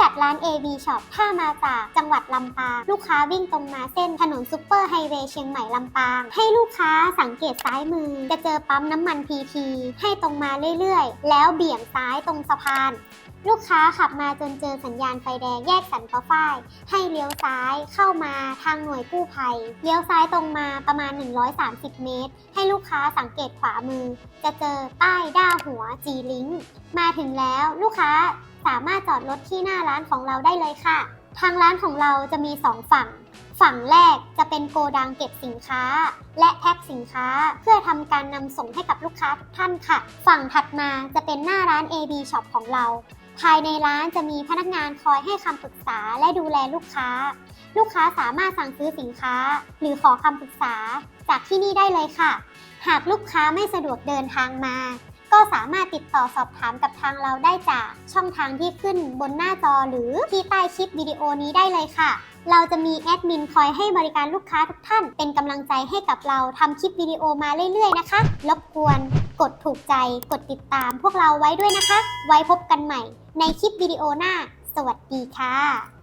กัดร้าน AB Shop ถ้ามาจากจังหวัดลำปาง ลูกค้าวิ่งตรงมาเส้นถนนซุปเปอร์ไฮเวย์เชียงใหม่ลำปาง ให้ลูกค้าสังเกตซ้ายมือ จะเจอปั๊มน้ำมันพีทีให้ตรงมาเรื่อยๆ แล้วเบี่ยงซ้ายตรงสะพาน ลูกค้าขับมาจนเจอสัญญาณไฟแดงแยกสันปะฝ้าย ให้เลี้ยวซ้ายเข้ามาทางหน่วยกู้ภัย เลี้ยวซ้ายตรงมาประมาณ 130 เมตร ให้ลูกค้าสังเกตขวามือ จะเจอป้ายด้าหัว G Link มาถึงแล้วลูกค้า สามารถจอดรถที่หน้าร้านของเราได้เลยค่ะ ทางร้านของเราจะมี 2 ฝั่ง ฝั่งแรกจะเป็นโกดังเก็บสินค้า และแพ็คสินค้าเพื่อทำการนำส่งให้กับลูกค้าทุกท่านค่ะ ฝั่งถัดมาจะเป็นหน้าร้าน AB Shop ของเรา ภายในร้านจะมีพนักงานคอยให้คำปรึกษาและดูแลลูกค้า ลูกค้าสามารถสั่งซื้อสินค้า หรือขอคำปรึกษาจากที่นี่ได้เลยค่ะ หากลูกค้าไม่สะดวกเดินทางมา ก็สามารถติดต่อสอบถามกับทางเราได้จากช่องทางที่ขึ้นบนหน้าจอหรือที่ใต้คลิปวิดีโอนี้ได้เลยค่ะ เราจะมีแอดมินคอยให้บริการลูกค้าทุกท่าน เป็นกำลังใจให้กับเราทำคลิปวิดีโอมาเรื่อย ๆ นะคะ รบกวนกดถูกใจ กดติดตามพวกเราไว้ด้วยนะคะ ไว้พบกันใหม่ ในคลิปวิดีโอหน้า สวัสดีค่ะ